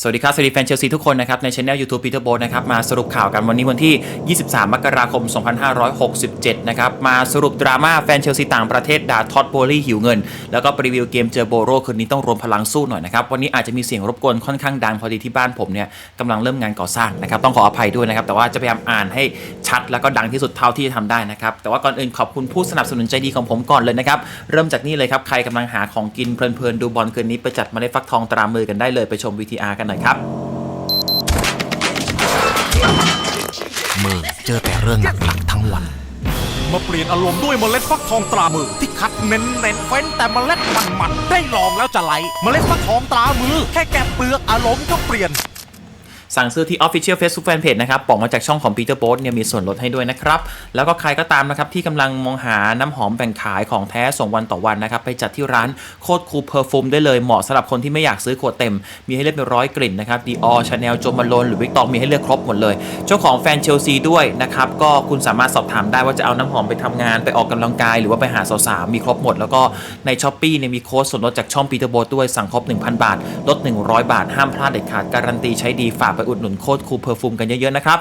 สวัสดีครับ สวัสดีแฟนเชลซีทุกคนนะครับ ในช anel YouTube Peter b o นะครับ มาสรุปข่าวกันวันนี้วันที่ 23 มกราคม 2567 นะครับ มาสรุปดราม่าแฟนเชลซีต่างประเทศด่าท็อตโบลี่หิวเงิน แล้วก็รีวิวเกมเจอโบโรคืนนี้ต้องรวมพลังสู้หน่อยนะครับ วันนี้อาจจะมีเสียงรบกวนค่อนข้างดังพอดีที่บ้านผมเนี่ยกำลังเริ่มงานก่อสร้างนะครับต้องขออภัยด้วยนะครับแต่ว่าจะพยายามอ่านให้ชัดแล้วก็ดังที่สุดเท่าที่จะทำได้นะครับแต่ว่าก่อนอื่นขอบคุณผู้สนับสนุนใจดีของผมก่อนเลยนะครับเริ่มจากนี่เลยครับใครกำลังหาของกินเพลินๆดูบอลคืนนี้ไปจัดมาได้ฟักทองตรามือกันได้เลยไปชม VTR กันหน่อยครับมือเจอแต่เรื่องหนักๆทั้งวัน มาเปลี่ยนอารมณ์ด้วยเมล็ดฟักทองตรามือ ที่คัดเน้นเน้นๆเฟ้นแต่เมล็ดมันมันๆได้ลองแล้วจะไหล เมล็ดฟักทองตรามือ แค่แกะเปลือกอารมณ์ก็เปลี่ยน สั่งซื้อที่ Official Facebook Fanpage นะครับบอกมาจากช่องของ Peter b o a t เนี่ยมีส่วนลดให้ด้วยนะครับ แล้วก็ใครก็ตามนะครับที่กำลังมองหาน้ำหอมแบ่งขายของแท้ส่งวันต่อวันนะครับไปจัดที่ร้านโคตรคูลเพอร์ฟูมได้เลยเหมาะสำหรับคนที่ไม่อยากซื้อขวดเต็ม มีให้เลือกเป็นร้อยกลิ่นนะครับ Dior Chanel Jo Malone หรือ Victor มีให้เลือกครบหมดเลย เจ้าของแฟนเชลซีด้วยนะครับก็คุณสามารถสอบถามได้ว่าจะเอาน้ำหอมไปทำงานไปออกกำลังกาย หรือว่าไปหาสาวๆมีครบหมด แล้วก็ใน s h อ p e e เนี่ยมีโค้ดส่วนลดจากช่อง Peter b o a t ด้วยสั่งครบ 1,000 บาทลด 100 บาทห้ามพลาดเด็ดขาดการันตีใช้ดีฝากไปอุดหนุนโค้ดคูเพอร์ฟูมกันเยอะๆนะครับ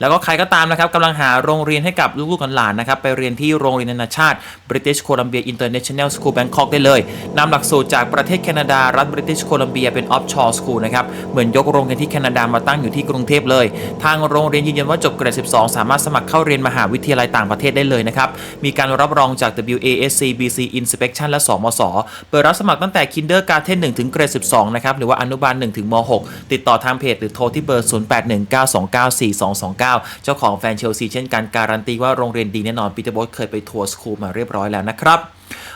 แล้วก็ใครก็ตามนะครับกำลังหาโรงเรียนให้กับลูกๆหลานๆนะครับไปเรียนที่โรงเรียนนานาชาติ British Columbia International School Bangkok ได้เลยนำหลักสูตรจากประเทศแคนาดารัฐ British Columbia เป็น offshore school นะครับเหมือนยกโรงเรียนที่แคนาดามาตั้งอยู่ที่กรุงเทพเลย ทางโรงเรียนยืนยันว่าจบเกรด 12 สามารถสมัครเข้าเรียนมหาวิทยาลัยต่างประเทศได้เลยนะครับมีการรับรองจาก WASC BC Inspection และสมศเปิดรับสมัครตั้งแต่ Kindergarten 1ถึงเกรด 12 นะครับหรือว่าอนุบาล1ถึงม 6 ติดต่อทางเพจหรือโทรที่เบอร์ 0819294229เจ้าของแฟนเชลซีเช่นกันการันตีว่าโรงเรียนดีแน่นอนปีเตอร์โบสเคยไปทัวร์สคูลมาเรียบร้อยแล้วนะครับ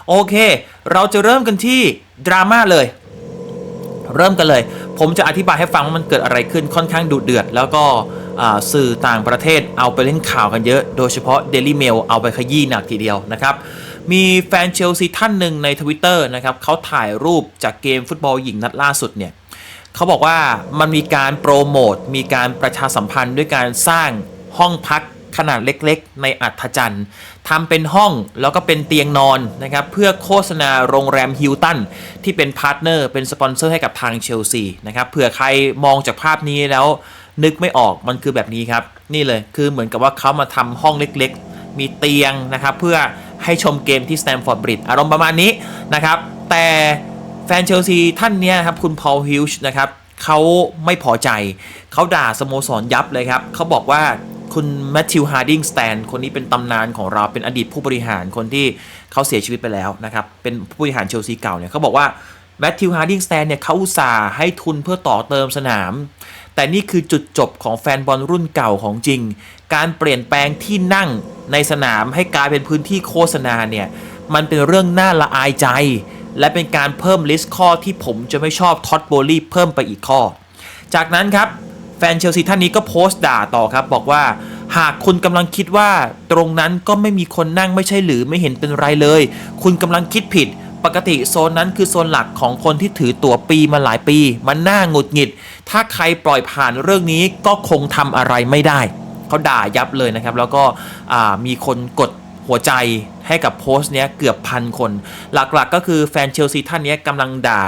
โอเค เราจะเริ่มกันที่ดราม่าเลย เริ่มกันเลย ผมจะอธิบายให้ฟังว่ามันเกิดอะไรขึ้นค่อนข้างดุเดือด แล้วก็สื่อต่างประเทศเอาไปเล่นข่าวกันเยอะ โดยเฉพาะ Daily Mail เอาไปขยี้หนักทีเดียวนะครับมีแฟนเชลซีท่านหนึ่งใน Twitter นะครับเขาถ่ายรูปจากเกมฟุตบอลหญิงนัดล่าสุดเนี่ย เขาบอกว่ามันมีการโปรโมทมีการประชาสัมพันธ์ด้วยการสร้างห้องพักขนาดเล็กๆ ในอัฐจันทร์ทำเป็นห้องแล้วก็เป็นเตียงนอนนะครับ เพื่อโฆษณาโรงแรมฮิลตันที่เป็นพาร์ทเนอร์ เป็นสปอนเซอร์ให้กับทางเชลซีนะครับเผื่อใครมองจากภาพนี้แล้วนึกไม่ออกมันคือแบบนี้ครับ นี่เลยคือเหมือนกับว่าเขามาทำห้องเล็กๆ มีเตียงนะครับ เพื่อให้ชมเกมที่สแตมฟอร์ดบริดจ์อารมณ์ประมาณนี้นะครับ แต่ แฟนเชลซีท่านเนี้ยครับคุณพอลฮิลช์นะครับเขาไม่พอใจ เขาด่าสโมสรยับเลยครับ เขาบอกว่าคุณแมทธิวฮาร์ดิงสแตนคนนี้เป็นตำนานของเราเป็นอดีตผู้บริหารคนที่เขาเสียชีวิตไปแล้วนะครับ เป็นผู้บริหารเชลซีเก่าเนี่ยเขาบอกว่าแมทธิวฮาร์ดิงสแตนเนี่ยเขาอุตส่าห์ให้ทุนเพื่อต่อเติมสนาม แต่นี่คือจุดจบของแฟนบอลรุ่นเก่าของจริง การเปลี่ยนแปลงที่นั่งในสนามให้กลายเป็นพื้นที่โฆษณาเนี่ยมันเป็นเรื่องน่าละอายใจ และเป็นการเพิ่มลิสต์ข้อที่ผมจะไม่ชอบท็อตโบลี่เพิ่มไปอีกข้อ จากนั้นครับแฟนเชลซีท่านนี้ก็โพสต์ด่าต่อครับ บอกว่าหากคุณกำลังคิดว่าตรงนั้นก็ไม่มีคนนั่งไม่ใช่หรือไม่เห็นเป็นไรเลย คุณกำลังคิดผิด ปกติโซนนั้นคือโซนหลักของคนที่ถือตั๋วปีมาหลายปี มันน่าหงุดหงิด ถ้าใครปล่อยผ่านเรื่องนี้ก็คงทำอะไรไม่ได้ เขาด่ายับเลยนะครับ แล้วก็มีคนกด หัวใจให้กับโพสต์เนี้ยเกือบพันคน หลักๆก็คือแฟนเชลซีท่านนี้กำลังด่า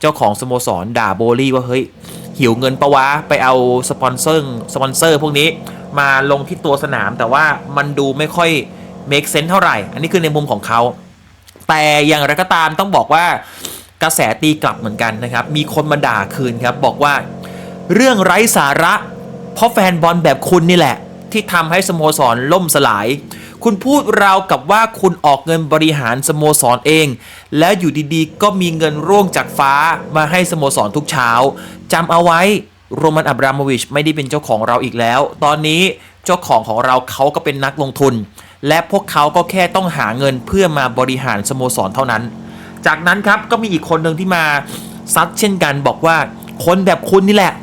เจ้าของสโมสรด่าโบลี่ว่าเฮ้ย หิวเงินปะวะ ไปเอาสปอนเซอร์สปอนเซอร์พวกนี้มาลงที่ตัวสนาม แต่ว่ามันดูไม่ค่อย make sense เท่าไหร่ อันนี้คือในมุมของเขา แต่อย่างไรก็ตามต้องบอกว่ากระแสตีกลับเหมือนกันนะครับ มีคนมาด่าคืนครับ บอกว่าเรื่องไร้สาระ เพราะแฟนบอลแบบคุณนี่แหละ ที่ทำให้สโมสรล่มสลาย คุณพูดราวกับว่าคุณออกเงินบริหารสโมสรเอง แล้วอยู่ดีๆ ก็มีเงินร่วงจากฟ้ามาให้สโมสรทุกเช้าจำเอาไว้โรมันอับราโมวิชไม่ได้เป็นเจ้าของเราอีกแล้ว ตอนนี้เจ้าของของเราเขาก็เป็นนักลงทุน และพวกเขาก็แค่ต้องหาเงินเพื่อมาบริหารสโมสรเท่านั้น จากนั้นครับก็มีอีกคนหนึ่งที่มาซัดเช่นกันบอกว่าคนแบบคุณนี่แหละ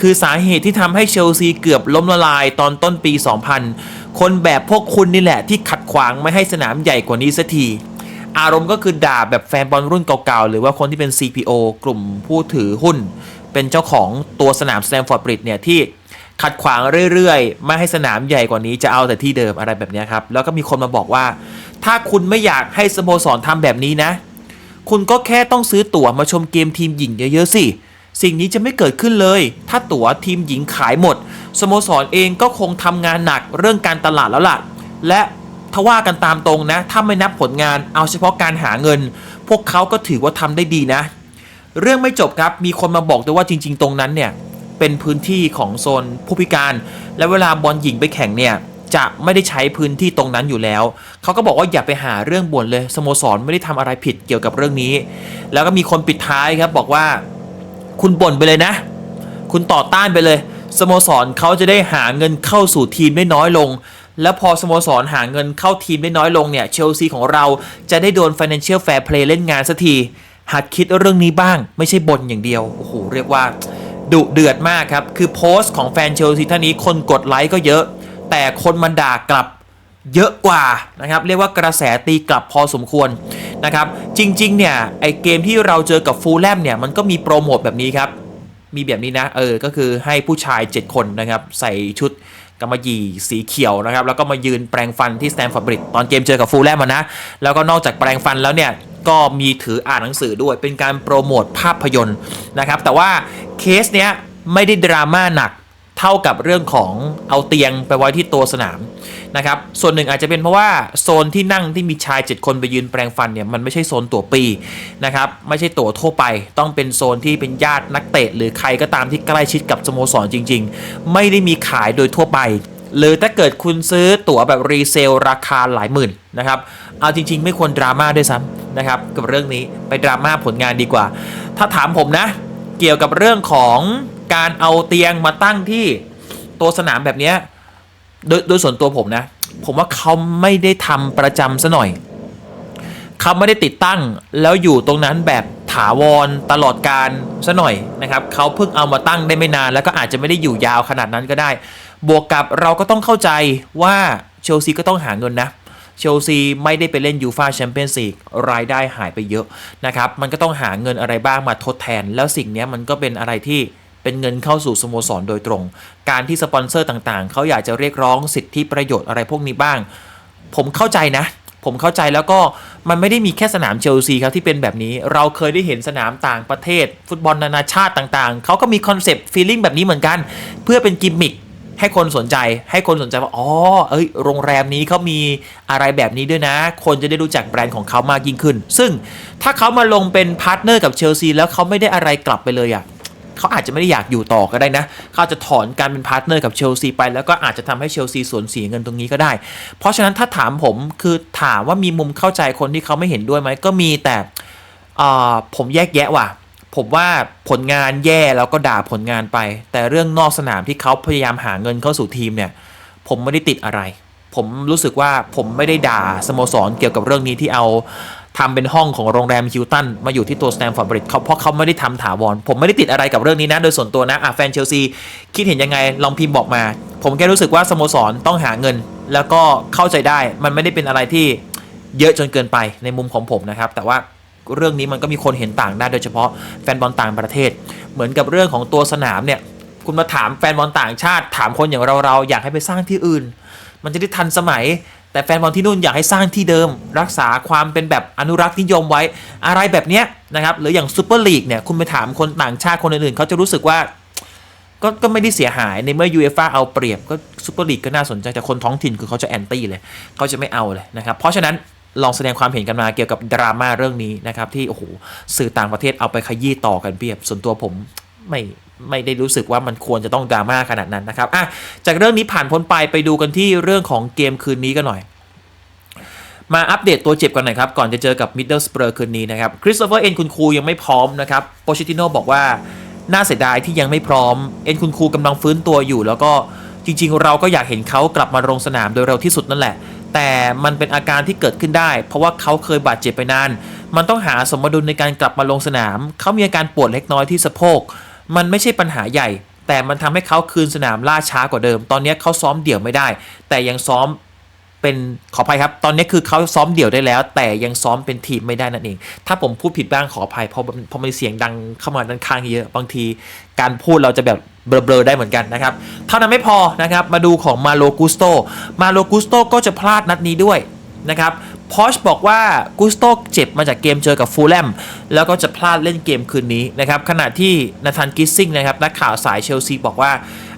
คือสาเหตุที่ทำให้เชลซีเกือบล้มละลายตอนต้นปี 2000 คนแบบพวกคุณนี่แหละที่ขัดขวางไม่ให้สนามใหญ่กว่านี้สักทีอารมณ์ก็คือด่าแบบแฟนบอลรุ่นเก่าๆ หรือว่าคนที่เป็น CPO กลุ่มผู้ถือหุ้น เป็นเจ้าของตัวสนามสแตมฟอร์ดบริดเนี่ยที่ขัดขวางเรื่อยๆ ไม่ให้สนามใหญ่กว่านี้จะเอาแต่ที่เดิมอะไรแบบนี้ครับ แล้วก็มีคนมาบอกว่า ถ้าคุณไม่อยากให้สโมสรทำแบบนี้นะ คุณก็แค่ต้องซื้อตั๋วมาชมเกมทีมหญิงเยอะๆสิ สิ่งนี้จะไม่เกิดขึ้นเลย ถ้าตั๋วทีมหญิงขายหมด สโมสรเองก็คงทำงานหนักเรื่องการตลาดแล้วล่ะ และทว่ากันตามตรงนะ ถ้าไม่นับผลงานเอาเฉพาะการหาเงิน พวกเขาก็ถือว่าทำได้ดีนะ เรื่องไม่จบครับ มีคนมาบอกด้วยว่าจริง ๆ ตรงนั้นเนี่ยเป็นพื้นที่ของโซนผู้พิการ และเวลาบอลหญิงไปแข่งเนี่ยจะไม่ได้ใช้พื้นที่ตรงนั้นอยู่แล้ว เขาก็บอกว่าอย่าไปหาเรื่องบ่นเลยสโมสรไม่ได้ทำอะไรผิดเกี่ยวกับเรื่องนี้ แล้วก็มีคนปิดท้ายครับบอกว่า คุณบ่นไปเลยนะ คุณต่อต้านไปเลย สโมสรเขาจะได้หาเงินเข้าสู่ทีมได้น้อยลง แล้วพอสโมสรหาเงินเข้าทีมได้น้อยลงเนี่ยเชลซีของเราจะได้โดน Financial Fair Play เล่นงานสักทีหัดคิดเรื่องนี้บ้าง ไม่ใช่บ่นอย่างเดียวโอ้โหเรียกว่าดุเดือดมากครับ คือโพสต์ของแฟนเชลซีท่านนี้คนกดไลค์ก็เยอะ แต่คนมันด่ากลับ เยอะกว่านะครับเรียกว่ากระแสตีกลับพอสมควรนะครับจริงๆเนี่ยไอเกมที่เราเจอกับฟูลแลมเนี่ยมันก็มีโปรโมทแบบนี้ครับมีแบบนี้นะเออก็คือให้ผู้ชาย 7 คนนะครับใส่ชุดกำมะหยี่สีเขียวนะครับแล้วก็มายืนแปลงฟันที่สแตนฟอร์ดบริดตอนเกมเจอกับฟูลแลมนะแล้วก็นอกจากแปลงฟันแล้วเนี่ยก็มีถืออ่านหนังสือด้วยเป็นการโปรโมทภาพยนตร์นะครับแต่ว่าเคสเนี้ยไม่ได้ดราม่าหนัก เท่ากับเรื่องของเอาเตียงไปไว้ที่ตัวสนามนะครับ ส่วนหนึ่งอาจจะเป็นเพราะว่าโซนที่นั่งที่มีชาย 7 คนไปยืนแปลงฟันเนี่ยมันไม่ใช่โซนตั๋วปีนะครับไม่ใช่ตั๋วทั่วไป ต้องเป็นโซนที่เป็นญาตินักเตะ หรือใครก็ตามที่ใกล้ชิดกับสโมสรจริง ๆ ไม่ได้มีขายโดยทั่วไปหรือถ้าเกิดคุณซื้อตั๋วแบบรีเซลราคาหลายหมื่นนะครับ เอาจริง ๆ ไม่ควรดราม่าด้วยซ้ำนะครับกับเรื่องนี้ไปดราม่าผลงานดีกว่า ถ้าถามผมนะ เกี่ยวกับเรื่องของ การเอาเตียงมาตั้งที่ตัวสนามแบบนี้โดยโดยส่วนตัวผมนะ ผมว่าเขาไม่ได้ทำประจำซะหน่อยเขาไม่ได้ติดตั้งแล้วอยู่ตรงนั้นแบบถาวรตลอดการซะหน่อยนะครับเขาเพิ่งเอามาตั้งได้ไม่นาน แล้วก็อาจจะไม่ได้อยู่ยาวขนาดนั้นก็ได้ บวกกับเราก็ต้องเข้าใจว่าเชลซีก็ต้องหาเงินนะเชลซีไม่ได้ไปเล่นยูฟาแชมเปี้ยนส์ลีกรายได้หายไปเยอะนะครับ มันก็ต้องหาเงินอะไรบ้างมาทดแทน แล้วสิ่งนี้มันก็เป็นอะไรที่ เป็นเงินเข้าสู่สโมสรโดยตรง การที่สปอนเซอร์ต่างๆ เขาอยากจะเรียกร้องสิทธิประโยชน์อะไรพวกนี้บ้าง ผมเข้าใจนะ ผมเข้าใจแล้วก็มันไม่ได้มีแค่สนามเชลซีครับที่เป็นแบบนี้ เราเคยได้เห็นสนามต่างประเทศ ฟุตบอลนานาชาติต่างๆ เขาก็มีคอนเซปต์ฟีลลิ่งแบบนี้เหมือนกัน เพื่อเป็นกิมมิคให้คนสนใจให้คนสนใจว่าอ๋อเอ้ยโรงแรมนี้เขามีอะไรแบบนี้ด้วยนะ คนจะได้รู้จักแบรนด์ของเขามากยิ่งขึ้น ซึ่งถ้าเขามาลงเป็นพาร์ทเนอร์กับเชลซีแล้วเขาไม่ได้อะไรกลับไปเลยอะ่ะ เขาอาจจะไม่ได้อยากอยู่ต่อก็ได้นะเขาจะถอนการเป็นพาร์ทเนอร์กับเชลซีไป แล้วก็อาจจะทำให้เชลซีสูญเสียเงินตรงนี้ก็ได้ เพราะฉะนั้นถ้าถามผมคือถามว่ามีมุมเข้าใจคนที่เขาไม่เห็นด้วยไหมก็มีแต่ผมแยกแยะว่ะผมว่าผลงานแย่แล้วก็ด่าผลงานไป แต่เรื่องนอกสนามที่เขาพยายามหาเงินเข้าสู่ทีมเนี่ยผมไม่ได้ติดอะไร ผมรู้สึกว่าผมไม่ได้ด่าสโมสรเกี่ยวกับเรื่องนี้ที่เอา ทำเป็นห้องของโรงแรมฮิลตันมาอยู่ที่ตัวสแตมฟอร์ดบริดเขาเพราะเขาไม่ได้ทำถาวร ผมไม่ได้ติดอะไรกับเรื่องนี้นะ โดยส่วนตัวนะอะแฟนเชลซีคิดเห็นยังไงลองพิมพ์บอกมา ผมแค่รู้สึกว่าสโมสรต้องหาเงิน แล้วก็เข้าใจได้มันไม่ได้เป็นอะไรที่เยอะจนเกินไปในมุมของผมนะครับ แต่ว่าเรื่องนี้มันก็มีคนเห็นต่างได้โดยเฉพาะแฟนบอลต่างประเทศ เหมือนกับเรื่องของตัวสนามเนี่ยคุณมาถามแฟนบอลต่างชาติ ถามคนอย่างเราเราอยากให้ไปสร้างที่อื่น มันจะได้ทันสมัย แต่แฟนบอลที่นู่นอยากให้สร้างที่เดิม รักษาความเป็นแบบอนุรักษ์นิยมไว้อะไรแบบเนี้ยนะครับหรืออย่างซูเปอร์ลีกเนี่ยคุณไปถามคนต่างชาติคนอื่นๆเขาจะรู้สึกว่าก็ก็ไม่ได้เสียหายในเมื่อยูเอฟ่าเอาเปรียบก็ซูเปอร์ลีกก็น่าสนใจแต่คนท้องถิ่นคือเขาจะแอนตี้เลยเขาจะไม่เอาเลยนะครับเพราะฉะนั้นลองแสดงความเห็นกันมาเกี่ยวกับดราม่าเรื่องนี้นะครับที่โอ้โหสื่อต่างประเทศเอาไปขยี้ต่อกันเปรียบส่วนตัวผมไม่ ไม่ได้รู้สึกว่ามันควรจะต้องดราม่าขนาดนั้นนะครับอะจากเรื่องนี้ผ่านพ้นไปไปดูกันที่เรื่องของเกมคืนนี้กันหน่อย มาอัปเดตตัวเจ็บกันหน่อยครับ ก่อนจะเจอกับมิดเดิลสเปอร์คืนนี้นะครับคริสโตเฟอร์เอ็นคุณคูยังไม่พร้อมนะครับโปชิติโนบอกว่าน่าเสียดายที่ยังไม่พร้อม เอ็นคุณคูกำลังฟื้นตัวอยู่ แล้วก็จริง ๆ เราก็อยากเห็นเขากลับมาลงสนามโดยเร็วที่สุดนั่นแหละ แต่มันเป็นอาการที่เกิดขึ้นได้ เพราะว่าเขาเคยบาดเจ็บไปนาน มันต้องหาสมดุลในการกลับมาลงสนาม เขามีอาการปวดเล็กน้อยที่สะโพก มันไม่ใช่ปัญหาใหญ่ แต่มันทำให้เขาคืนสนามล่าช้ากว่าเดิม ตอนนี้เขาซ้อมเดี่ยวไม่ได้ แต่ยังซ้อมเป็นขออภัยครับ ตอนนี้คือเขาซ้อมเดี่ยวได้แล้ว แต่ยังซ้อมเป็นทีมไม่ได้นั่นเอง ถ้าผมพูดผิดบ้างขออภัยเพราะเพราะมันเสียงดังเข้ามาด้านข้างเยอะ บางทีการพูดเราจะแบบเบลอๆได้เหมือนกันนะครับ เท่านั้นไม่พอนะครับ มาดูของมาโลกุสโต มาโลกุสโตก็จะพลาดนัดนี้ด้วยนะครับ พอชบอกว่ากุสโตเจ็บมาจากเกมเจอกับฟูลแลมแล้วก็จะพลาดเล่นเกมคืนนี้นะครับขณะที่นาธานกิสซิงนะครับนักข่าวสายเชลซีบอกว่า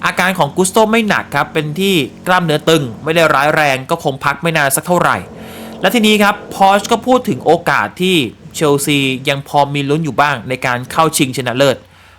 อาการของกุสโตไม่หนักครับ เป็นที่กล้ามเนื้อตึง ไม่ได้ร้ายแรงก็คงพักไม่นานสักเท่าไหร่ และทีนี้ครับพอชก็พูดถึงโอกาสที่เชลซียังพอมีลุ้นอยู่บ้างในการเข้าชิงชนะเลิศ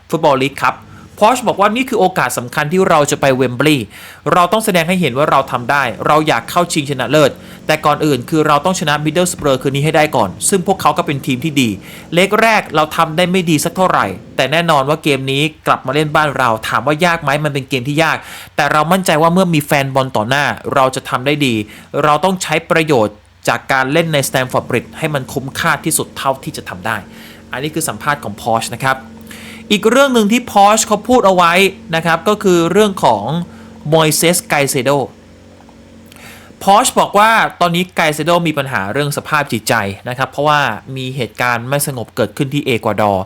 ฟุตบอลลีกครับ พอชบอกว่านี่คือโอกาสสำคัญที่เราจะไปเวมบลีย์เราต้องแสดงให้เห็นว่าเราทำได้ เราอยากเข้าชิงชนะเลิศ แต่ก่อนอื่นคือเราต้องชนะมิดเดิลสเปอร์คืนนี้ให้ได้ก่อน ซึ่งพวกเขาก็เป็นทีมที่ดี เล็กแรกเราทำได้ไม่ดีสักเท่าไหร่ แต่แน่นอนว่าเกมนี้กลับมาเล่นบ้านเรา ถามว่ายากไหมมันเป็นเกมที่ยาก แต่เรามั่นใจว่าเมื่อมีแฟนบอลต่อหน้า เราจะทำได้ดี เราต้องใช้ประโยชน์จากการเล่นในสแตมฟอร์ดบริดให้มันคุ้มค่าที่สุดเท่าที่จะทำได้ อันนี้คือสัมภาษณ์ของพอชนะครับ อีกเรื่องหนึ่งที่พอชเขาพูดเอาไว้นะครับ ก็คือเรื่องของมอยเซสไกเซโด พอชบอกว่าตอนนี้ไกเซโดมีปัญหาเรื่องสภาพจิตใจนะครับ เพราะว่ามีเหตุการณ์ไม่สงบเกิดขึ้นที่เอกวาดอร์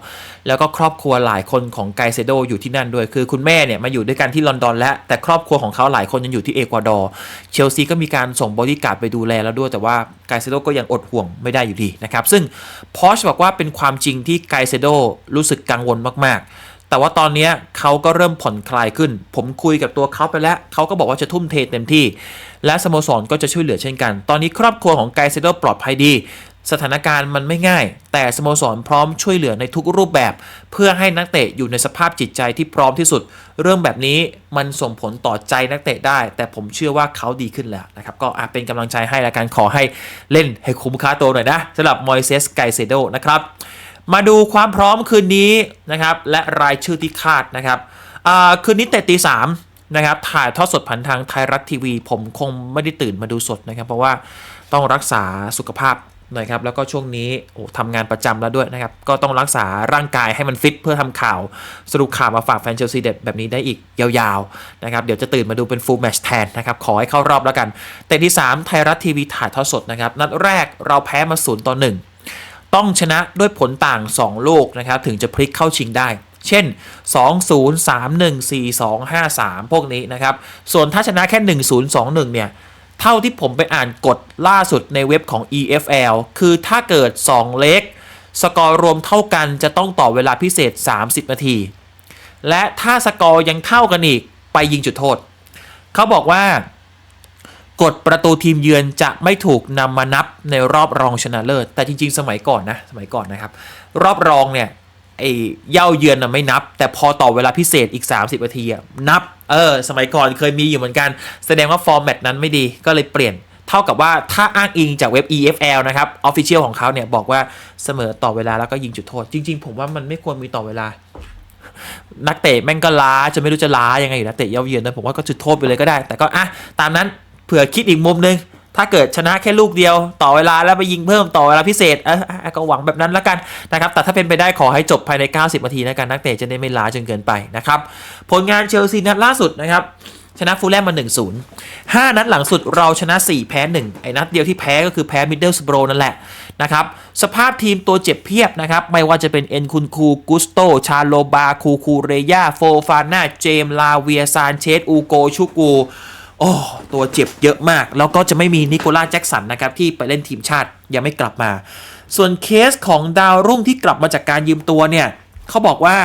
แล้วก็ครอบครัวหลายคนของไกเซโดอยู่ที่นั่นด้วยคือคุณแม่เนี่ยมาอยู่ด้วยกันที่ลอนดอนแล้ว แต่ครอบครัวของเขาหลายคนยังอยู่ที่เอกวาดอร์เชลซีก็มีการส่งบริการ์ดไปดูแลแล้วด้วยแต่ว่าไกเซโดก็ยังอดห่วงไม่ได้อยู่ดีนะครับซึ่งพอชบอกว่าเป็นความจริงที่ไกเซโดรู้สึกกังวลมาก ๆแต่ว่าตอนนี้เขาก็เริ่มผ่อนคลายขึ้น ผมคุยกับตัวเขาไปแล้ว เขาก็บอกว่าจะทุ่มเทเต็มที่ และสโมสรก็จะช่วยเหลือเช่นกัน ตอนนี้ครอบครัวของไกเซโดปลอดภัยดี สถานการณ์มันไม่ง่าย แต่สโมสรพร้อมช่วยเหลือในทุกรูปแบบ เพื่อให้นักเตะอยู่ในสภาพจิตใจที่พร้อมที่สุด เรื่องแบบนี้มันส่งผลต่อใจนักเตะได้ แต่ผมเชื่อว่าเขาดีขึ้นแล้วนะครับก็เป็นกำลังใจให้และกันขอให้เล่นให้คุ้มค่าตัวหน่อยนะสำหรับมอยเซสไกเซโดนะครับมาดูความพร้อมคืนนี้นะครับและรายชื่อที่คาดนะครับอ่าคืนนี้เตะตีสาม นะครับถ่ายทอดสดผ่านทางไทยรัฐทีวี ผมคงไม่ได้ตื่นมาดูสดนะครับ เพราะว่าต้องรักษาสุขภาพหน่อยครับแล้วก็ช่วงนี้โอ้ทำงานประจำแล้วด้วยนะครับ ก็ต้องรักษาร่างกายให้มันฟิตเพื่อทำข่าว สรุปข่าวมาฝากแฟนเชลซีเด็ดแบบนี้ได้อีกยาวๆนะครับ เดี๋ยวจะตื่นมาดูเป็นฟูลแมชแทนนะครับ ขอให้เข้ารอบแล้วกันแต่ที่ 3 ไทยรัฐทีวีถ่ายทอดสดนะครับ นัดแรกเราแพ้มา0ต่อ1ต้องชนะด้วยผลต่าง 2 ลูกนะครับ ถึงจะพลิกเข้าชิงได้ เช่น 2 0 3 1 4 2 5 3 พวกนี้นะครับ ส่วนถ้าชนะแค่ 1 0 2 1 เนี่ย เท่าที่ผมไปอ่านกฎล่าสุดในเว็บของ EFL คือถ้าเกิด 2 เล็ก สกอร์รวมเท่ากันจะต้องต่อเวลาพิเศษ 30 นาที และถ้าสกอร์ยังเท่ากันอีกไปยิงจุดโทษ เขาบอกว่ากฎประตูทีมเยือนจะไม่ถูกนำมานับในรอบรองชนะเลิศ แต่จริง ๆ สมัยก่อนนะ สมัยก่อนนะครับ รอบรองเนี่ย ไอ้เย่าเยือนน่ะไม่นับ แต่พอต่อเวลาพิเศษอีก 30นาทีอะนับ เออ สมัยก่อนเคยมีอยู่เหมือนกัน แสดงว่าฟอร์แมตนั้นไม่ดีก็เลยเปลี่ยน เท่ากับว่าถ้าอ้างอิงจากเว็บ EFL นะครับ Official ของเขาเนี่ยบอกว่าเสมอต่อเวลาแล้วก็ยิงจุดโทษ จริง ๆ ผมว่ามันไม่ควรมีต่อเวลา นักเตะแม่งก็ล้าจะไม่รู้จะล้ายังไงอยู่นะเตะเย้าเยือนนะผมว่าก็จุดโทษไปเลยก็ได้ แต่ก็อะตามนั้นเผื่อคิดอีกมุมนึง ถ้าเกิดชนะแค่ลูกเดียว ต่อเวลาแล้วไปยิงเพิ่มต่อเวลาพิเศษเออก็หวังแบบนั้นล้วกันนะครับแต่ถ้าเป็นไปได้ขอให้จบภายใน 90นาทีนะกันนักเตะจะได้ไม่ล้าจนเกินไปนะครับผลงานเชลซีนัดล่าสุดนะครับชนะฟูลแลมมา 1-0 5 นัดหลังสุดเราชนะ 4 แพ้ 1 ไอ้นัดเดียวที่แพ้ก็คือแพ้มิดเดิลสโบรนั่นแหละนะครับ สภาพทีมตัวเจ็บเพียบนะครับ ไม่ว่าจะเป็นเอ็นคุนคูกุสโต ชาโลบา คูคูเรยาโฟฟาน่า เจมลาเวียซานเชส อูโก ชูกู โอ้ตัวเจ็บเยอะมาก แล้วก็จะไม่มีนิโคล่าแจ็กสันนะครับที่ไปเล่นทีมชาติยังไม่กลับมา ส่วนเคสของดาวรุ่งที่กลับมาจากการยืมตัวเนี่ยเขาบอกว่า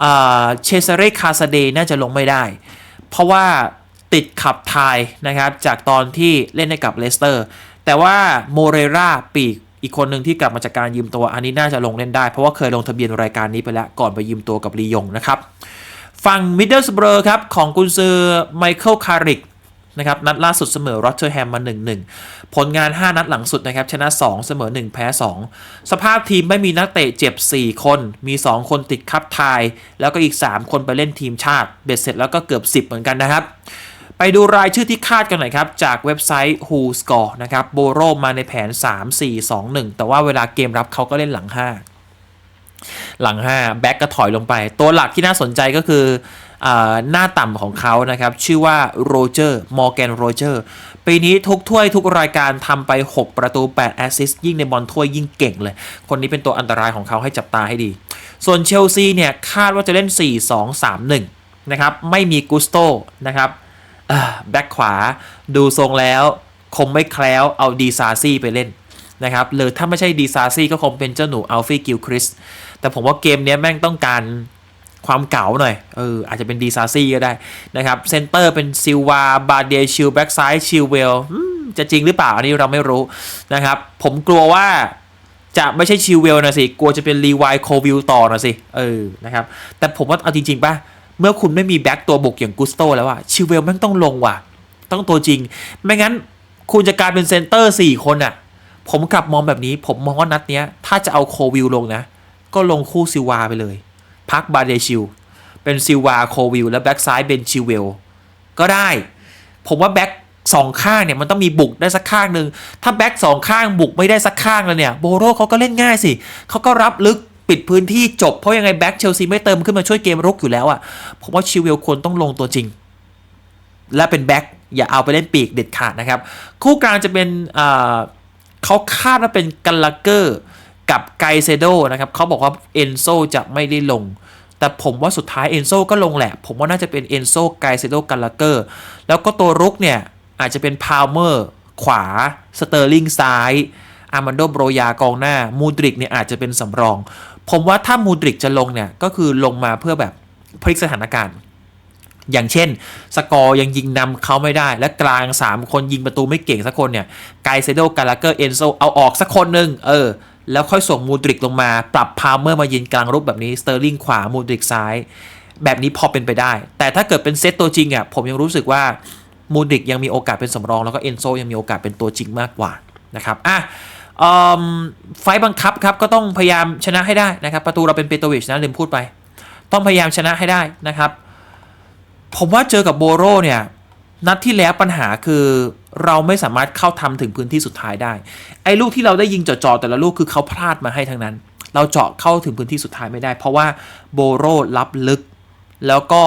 เชเซเรคาซาเดน่าจะลงไม่ได้ เพราะว่าติดขับทายนะครับจากตอนที่เล่นให้กับเลสเตอร์ แต่ว่าโมเรราปีกอีกคนหนึ่งที่กลับมาจากการยืมตัวอันนี้น่าจะลงเล่นได้ เพราะว่าเคยลงทะเบียนรายการนี้ไปแล้ว ก่อนไปยืมตัวกับลียงนะครับ ฝั่งมิดเดิลสเบอร์ครับ ของกุนซือไมเคิลคาริก นะครับนัดล่าสุดเสมอรอตเทอร์แฮมมา 1-1 ผลงาน 5 นัดหลังสุดนะครับชนะ 2 เสมอ 1 แพ้ 2 สภาพทีมไม่มีนักเตะเจ็บ 4 คน มี 2 คนติดคับทาย แล้วก็อีก 3 คนไปเล่นทีมชาติ เบ็ดเสร็จแล้วก็เกือบ 10 เหมือนกันนะครับไปดูรายชื่อที่คาดกันหน่อยครับ จากเว็บไซต์ Who Score นะครับโบโรมาในแผน 3 4 2 1 แต่ว่าเวลาเกมรับเขาก็เล่นหลัง 5 หลัง 5 แบ็กก็ถอยลงไป ตัวหลักที่น่าสนใจก็คือ หน้าต่ำของเขานะครับ ชื่อว่าโรเจอร์มอร์แกนโรเจอร์ปีนี้ทุกถ้วยทุกรายการทำไป 6 ประตู 8 แอสซิสต์ยิ่งในบอลถ้วยยิ่งเก่งเลย คนนี้เป็นตัวอันตรายของเขาให้จับตาให้ดี ส่วนเชลซีเนี่ย คาดว่าจะเล่น 4-2-3-1 นะครับ ไม่มีกุสโตนะครับแบ็คขวาดูทรงแล้ว คงไม่แคล้วเอาดีซาซี่ไปเล่นนะครับหรือถ้าไม่ใช่ดีซาซี่ก็คงเป็นเจ้าหนูอัลฟี่กิลคริสแต่ผมว่าเกมเนี้ยแม่งต้องการ ความเก๋าหน่อย เออ อาจจะเป็นดีซาซี่ก็ได้นะครับ เซนเตอร์เป็นซิลวา บาเดียชิลแบ็กซ้ายชิลเวลจะจริงหรือเปล่า อันนี้เราไม่รู้นะครับ ผมกลัวว่าจะไม่ใช่ชิลเวลนะสิ กลัวจะเป็นรีไวโควิลต่อนะสิ เออ นะครับ แต่ผมว่าเอาจริง ๆ ป่ะ เมื่อคุณไม่มีแบ็กตัวบุกอย่างกุสโตแล้วอะชิลเวลแม่งต้องลงว่ะ ต้องตัวจริง ไม่งั้นคุณจะกลายเป็นเซนเตอร์4คนอะผมกลับมองแบบนี้ ผมมองว่านัดเนี้ย ถ้าจะเอาโควิลลงนะ ก็ลงคู่ซิลวาไปเลย พักบาเดชิลเป็นซิลวาโควิลและแบ็กซ้ายเป็นชิเวลก็ได้ ผมว่าแบ็กสองข้างเนี่ยมันต้องมีบุกได้สักข้างหนึ่งถ้าแบ็กสองข้างบุกไม่ได้สักข้างแล้วเนี่ยโบโรเขาก็เล่นง่ายสิเขาก็รับลึกปิดพื้นที่จบเพราะยังไงแบ็กเชลซีไม่เติมขึ้นมาช่วยเกมรุกอยู่แล้วอะ่ะผมว่าชิเวลควรต้องลงตัวจริง และเป็นแบ็กอย่าเอาไปเล่นปีกเด็ดขาดนะครับ คู่กลางจะเป็นเขาคาดว่าเป็นกัลลาเกอร์ กับไกเซโดนะครับเขาบอกว่าเอนโซจะไม่ได้ลง แต่ผมว่าสุดท้ายเอนโซก็ลงแหละ ผมว่าน่าจะเป็นเอนโซไกเซโดกัลลาเกอร์แล้วก็ตัวรุกเนี่ย อาจจะเป็นพาวเมอร์ขวาสเตอร์ลิงซ้ายอาร์มันโดโบรยากองหน้ามูดริกเนี่ยอาจจะเป็นสำรอง ผมว่าถ้ามูดริกจะลงเนี่ยก็คือลงมาเพื่อแบบพลิกสถานการณ์ อย่างเช่น สกอร์ยังยิงนำเขาไม่ได้ และกลาง 3 คนยิงประตูไม่เก่งสักคนเนี่ยไกเซโดกาลาเกอร์เอนโซเอาออกสักคนหนึ่งเออ แล้วค่อยส่งมูดริกลงมา ปรับพาวเมอร์มายืนกลางรูปแบบนี้สเตอร์ลิงขวามูดริกซ้าย แบบนี้พอเป็นไปได้ แต่ถ้าเกิดเป็นเซตตัวจริงอะผมยังรู้สึกว่ามูดริกยังมีโอกาสเป็นสำรอง แล้วก็เอนโซยังมีโอกาสเป็นตัวจริงมากกว่านะครับอะเอิ่มไฟบังคับครับก็ต้องพยายามชนะให้ได้นะครับ ประตูเราเป็นเปโตวิชนะลืมพูดไป ต้องพยายามชนะให้ได้นะครับ ผมว่าเจอกับโบโรเนี่ย นัดที่แล้วปัญหาคือเราไม่สามารถเข้าทำถึงพื้นที่สุดท้ายได้ ไอ้ลูกที่เราได้ยิงจ่อๆแต่ละลูกคือเขาพลาดมาให้ทั้งนั้น เราเจาะเข้าถึงพื้นที่สุดท้ายไม่ได้ เพราะว่าโบโรรับลึก แล้วก็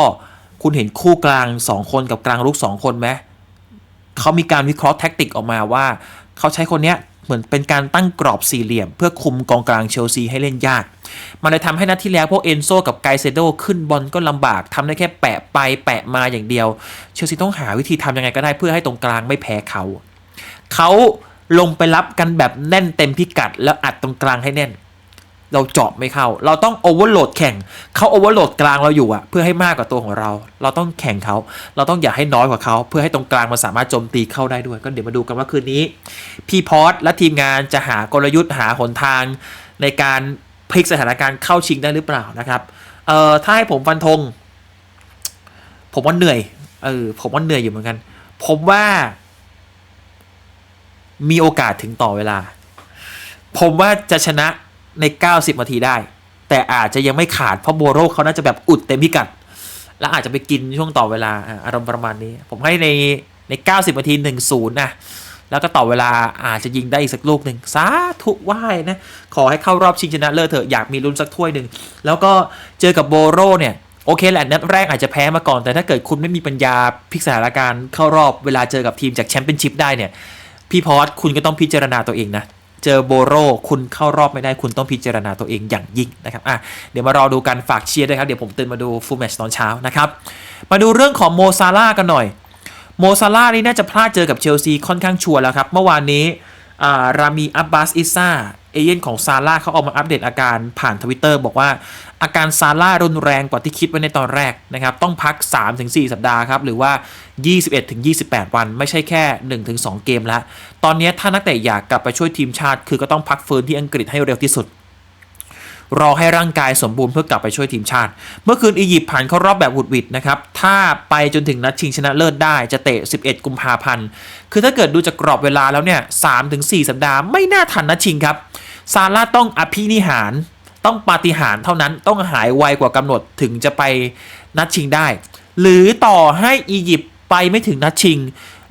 คุณเห็นคู่กลาง 2 คนกับกลางลูก 2 คนไหมเขามีการวิเคราะห์แท็กติกออกมาว่า เขาใช้คนเนี้ยเหมือนเป็นการตั้งกรอบสี่เหลี่ยม เพื่อคุมกองกลางเชลซีให้เล่นยาก มันเลยทำให้นัดที่แล้วพวกเอนโซกับไกเซโดขึ้นบอลก็ลำบากทำได้แค่แปะไปแปะมาอย่างเดียว เชลซีต้องหาวิธีทำยังไงก็ได้เพื่อให้ตรงกลางไม่แพ้เขา เขาลงไปรับกันแบบแน่นเต็มพิกัด แล้วอัดตรงกลางให้แน่น เราเจาะไม่เข้า เราต้องโอเวอร์โหลดแข่งเขาโอเวอร์โหลดกลางเราอยู่อะเพื่อให้มากกว่าตัวของเรา เราต้องแข่งเขาเราต้องอย่าให้น้อยกว่าเขาเพื่อให้ตรงกลางมันสามารถโจมตีเข้าได้ด้วย ก็เดี๋ยวมาดูกันว่าคืนนี้ พี่พอสและทีมงานจะหากลยุทธ์หาหนทางในการ พลิกสถานการณ์เข้าชิงได้หรือเปล่านะครับเอ่อถ้าให้ผมฟันธง ผมว่าเหนื่อยเออผมว่าเหนื่อยอยู่เหมือนกัน ผมว่ามีโอกาสถึงต่อเวลา ผมว่าจะชนะใน 90นาทีได้ แต่อาจจะยังไม่ขาด เพราะโบโรเขาน่าจะแบบอุดเต็มพิกัด แล้วอาจจะไปกินช่วงต่อเวลาอะอารมณ์ประมาณนี้ ผมให้ในใน 90นาที 1-0นะ แล้วก็ต่อเวลาอาจจะยิงได้อีกสักลูกหนึ่งสาธุไหว้นะ ขอให้เข้ารอบชิงชนะเลิศเถอะอยากมีลุ้นสักถ้วยหนึ่งแล้วก็เจอกับโบโรเนี่ยโอเคแหละนัดแรกอาจจะแพ้มาก่อน แต่ถ้าเกิดคุณไม่มีปัญญาพลิกสถานการณ์เข้ารอบเวลาเจอกับทีมจากแชมเปี้ยนชิพได้เนี่ยพี่พอสคุณก็ต้องพิจารณาตัวเองนะเจอโบโรคุณเข้ารอบไม่ได้คุณต้องพิจารณาตัวเองอย่างยิ่งนะครับอะเดี๋ยวมารอดูกันฝากเชียร์ด้วยครับ เดี๋ยวผมตื่นมาดูฟูลแมชตอนเช้านะครับ มาดูเรื่องของโมซาร่ากันหน่อย โมซาร่านี่น่าจะพลาดเจอกับเชลซีค่อนข้างชัวร์แล้วครับ เมื่อวานนี้รามีอับบาสอิซ่าเอเย่นของซาร่าเขาออกมาอัปเดตอาการผ่านทวิตเตอร์บอกว่าอาการซาร่ารุนแรงกว่าที่คิดไว้ในตอนแรกนะครับ ต้องพัก 3-4 สัปดาห์ครับ หรือว่า 21-28 วัน ไม่ใช่แค่ 1-2 เกมแล้ว ตอนนี้ถ้านักเตะอยากกลับไปช่วยทีมชาติ คือก็ต้องพักฟื้นที่อังกฤษให้เร็วที่สุด รอให้ร่างกายสมบูรณ์เพื่อกลับไปช่วยทีมชาติ เมื่อคืนอียิปต์ผ่านเข้ารอบแบบหวุดหวิดนะครับ ถ้าไปจนถึงนัดชิงชนะเลิศได้จะเตะ 11 กุมภาพันธ์ คือถ้าเกิดดูจากกรอบเวลาแล้วเนี่ย3-4 สัปดาห์ไม่น่าทันนัดชิงครับ ซาร่าต้องอภินิหาร ต้องปาฏิหาริย์เท่านั้น ต้องหายไวกว่ากำหนดถึงจะไปนัดชิงได้ หรือต่อให้อียิปต์ไปไม่ถึงนัดชิง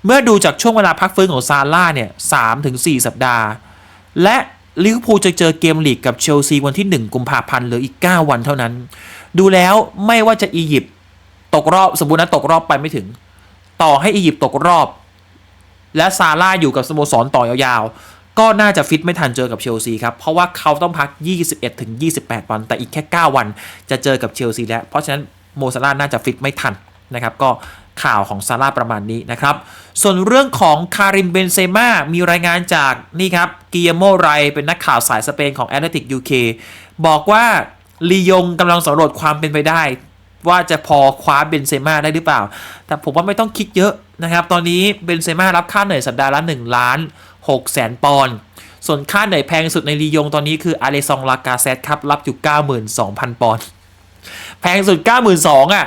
เมื่อดูจากช่วงเวลาพักฟื้นของซาร่าเนี่ย3-4สัปดาห์ และ ลิเวอร์พูลจะเจอเกมลีกกับเชลซีวันที่ 1 กุมภาพันธ์เหลืออีก 9 วันเท่านั้น ดูแล้วไม่ว่าจะอียิปต์ตกรอบสมบูรณ์นะตกรอบไปไม่ถึง ต่อให้อียิปต์ตกรอบ และซาร่าอยู่กับสโมสรต่อยาวๆ ก็น่าจะฟิตไม่ทันเจอกับเชลซีครับ เพราะว่าเขาต้องพัก 21ถึง28 วันแต่อีกแค่ 9 วันจะเจอกับเชลซีแล้ว เพราะฉะนั้นโมซาร่าน่าจะฟิตไม่ทันนะครับก็ ข่าวของซาร่าประมาณนี้นะครับ ส่วนเรื่องของคาริมเบนเซม่ามีรายงานจากนี่ครับกิเยโมไรเป็นนักข่าวสายสเปนของแอตเลติกยูเคบอกว่าลียงกำลังสำรวจความเป็นไปได้ ว่าจะพอคว้าเบนเซม่าได้หรือเปล่า แต่ผมว่าไม่ต้องคิดเยอะนะครับ ตอนนี้เบนเซม่ารับค่าเหนื่อยสัปดาห์ละ1ล้าน6แสนปอนด์ส่วนค่าเหนื่อยแพงสุดในลียงตอนนี้คืออาเลซองลากาเซตครับรับอยู่ 92,000 ปอนด์แพงสุด 92,000อะ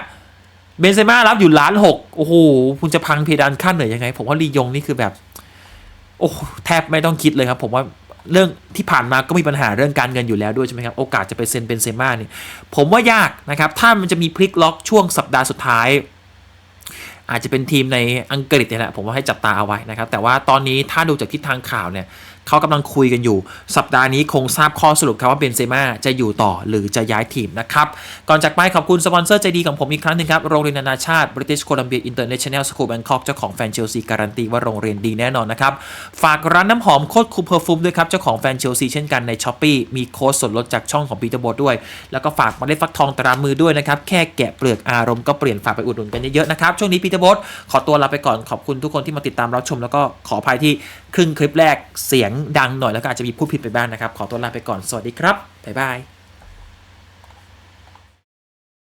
เบนเซม่ารับอยู่ล้านหกโอ้โหคุณจะพังเพดานค่าเหนือยังไง ผมว่าลียงนี่คือแบบ โอ้แทบไม่ต้องคิดเลยครับ ผมว่าเรื่องที่ผ่านมาก็มีปัญหาเรื่องการเงินอยู่แล้วด้วยใช่ไหมครับ โอกาสจะไปเซ็นเบนเซม่านี่ผมว่ายากนะครับ ถ้ามันจะมีพลิกล็อกช่วงสัปดาห์สุดท้าย อาจจะเป็นทีมในอังกฤษเนี่ยแหละผมว่าให้จับตาเอาไว้นะครับ แต่ว่าตอนนี้ถ้าดูจากทิศทางข่าวเนี่ย เขากำลังคุยกันอยู่ สัปดาห์นี้คงทราบข้อสรุปครับว่าเบนเซม่าจะอยู่ต่อหรือจะย้ายทีมนะครับ ก่อนจากไปขอบคุณสปอนเซอร์ใจดีของผมอีกครั้งหนึ่งครับ โรงเรียนนานาชาติ British Columbia International School Bangkok เจ้าของแฟนเชลซีการันตีว่าโรงเรียนดีแน่นอนนะครับ ฝากร้านน้ำหอมโคตรคูเพอร์ฟูมด้วยครับ เจ้าของแฟนเชลซีเช่นกันในช้อปปีมีโค้ดส่วนลดจากช่องของปีเตอร์โบด้วย แล้วก็ฝากมาเล็ดฟักทองตรามือด้วยนะครับแค่แกะเปลือกอารมณ์ก็เปลี่ยนฝากไปอุดหนุนกันเยอะๆนะครับช่วงนี้ปีเตอร์โบขอตัวลาไปก่อนขอบคุณทุกคนที่มาติดตามรับชมแล้วก็ขออภัยที่ ครึ่งคลิปแรกเสียงดังหน่อยแล้วก็อาจจะมีพูดผิดไปบ้างนะครับ ขอตัวลาไปก่อน สวัสดีครับ บ๊ายบาย